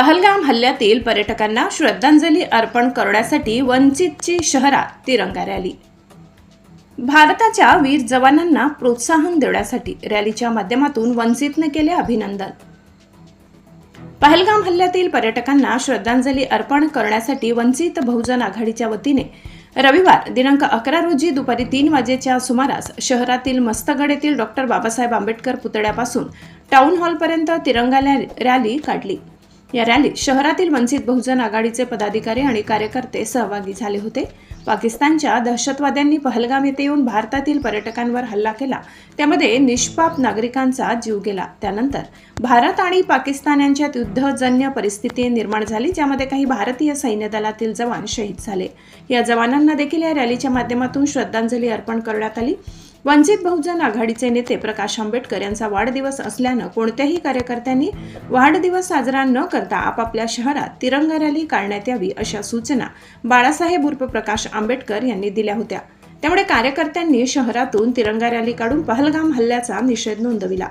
पहलगाम हल्ल्यातील पर्यटकांना श्रद्धांजली अर्पण करण्यासाठी वंचितची शहरात तिरंगा रॅली. भारताच्या वीर जवानांना प्रोत्साहन देण्यासाठी रॅलीच्या माध्यमातून वंचितने केले अभिनंदन. पहलगाम हल्ल्यातील पर्यटकांना श्रद्धांजली अर्पण करण्यासाठी वंचित बहुजन आघाडीच्या वतीने रविवार दिनांक अकरा रोजी दुपारी तीन वाजेच्या सुमारास शहरातील मस्तगड येथील डॉक्टर बाबासाहेब आंबेडकर पुतळ्यापासून टाऊन हॉलपर्यंत तिरंगा रॅली काढली. या रॅलीत शहरातील वंचित बहुजन आघाडीचे पदाधिकारी आणि कार्यकर्ते सहभागी झाले होते. पाकिस्तानच्या दहशतवाद्यांनी पहलगाम येथे येऊन भारतातील पर्यटकांवर हल्ला केला. त्यामध्ये निष्पाप नागरिकांचा जीव गेला. त्यानंतर भारत आणि पाकिस्तान यांच्यात युद्धजन्य परिस्थिती निर्माण झाली ज्यामध्ये काही भारतीय सैन्य दलातील जवान शहीद झाले. या जवानांना देखील या रॅलीच्या माध्यमातून श्रद्धांजली अर्पण करण्यात आली. वंचित बहुजन आघाडीचे नेते प्रकाश आंबेडकर यांचा वाढदिवस असल्यानं कोणत्याही कार्यकर्त्यांनी वाढदिवस साजरा न करता आपापल्या शहरात तिरंगा रॅली काढण्यात यावी अशा सूचना बाळासाहेब उर्फ प्रकाश आंबेडकर यांनी दिल्या होत्या. त्यामुळे कार्यकर्त्यांनी शहरातून तिरंगा रॅली काढून पहलगाम हल्ल्याचा निषेध नोंदविला.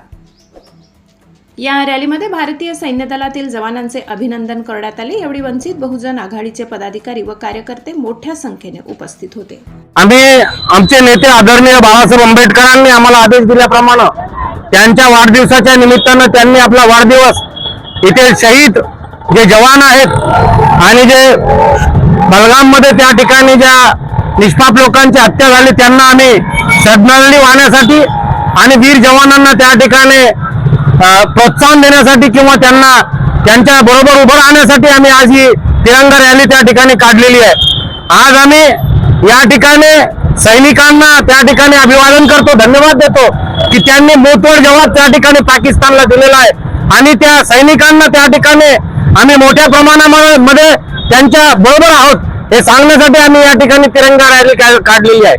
या रॅलीमध्ये भारतीय सैन्य दलातील जवानांचे अभिनंदन करण्यात आले. यावेळी वंचित बहुजन आघाडीचे पदाधिकारी व कार्यकर्ते मोठ्या संख्येने उपस्थित होते. आम्ही आमचे नेते आदरणीय बाबासाहेब आंबेडकरांनी आम्हाला आदेश दिल्याप्रमाणे त्यांच्या वाढदिवसाच्या निमित्तानं त्यांनी आपला वाढदिवस इथे शहीद जे जवान आहेत आणि जे बलगाममध्ये त्या ठिकाणी ज्या निष्पाप लोकांची हत्या झाली त्यांना आम्ही श्रद्धांजली वाहण्यासाठी आणि वीर जवानांना त्या ठिकाणी प्रोत्साहन देण्यासाठी किंवा त्यांना त्यांच्या बरोबर उभं राहण्यासाठी आम्ही आज ही तिरंगा रॅली त्या ठिकाणी काढलेली आहे. आज आम्ही या ठिकाणी सैनिकांना त्या ठिकाणी अभिवादन करतो धन्यवाद देतो की त्यांनी मोतोड जवाब त्या ठिकाणी पाकिस्तानला दिलेला आहे. आणि त्या सैनिकांना त्या ठिकाणी आम्ही मोठ्या प्रमाणामध्ये त्यांच्या बरोबर आहोत हे सांगण्यासाठी आम्ही या ठिकाणी तिरंगा रॅली काढलेली आहे.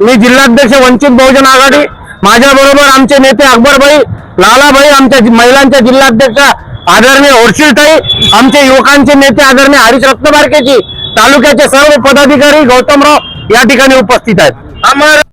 मी जिल्हाध्यक्ष वंचित बहुजन आघाडी माझ्या बरोबर आमचे नेते अकबरभाई लालाभाई आमच्या महिलांच्या जिल्हाध्यक्ष आदरणीय होरशिलताई आमचे युवकांचे नेते आदरणीय हरीश रत्नबारकेजी तालुक्याचे सर्व पदाधिकारी गौतमराव या ठिकाणी उपस्थित आहेत. आम्हाला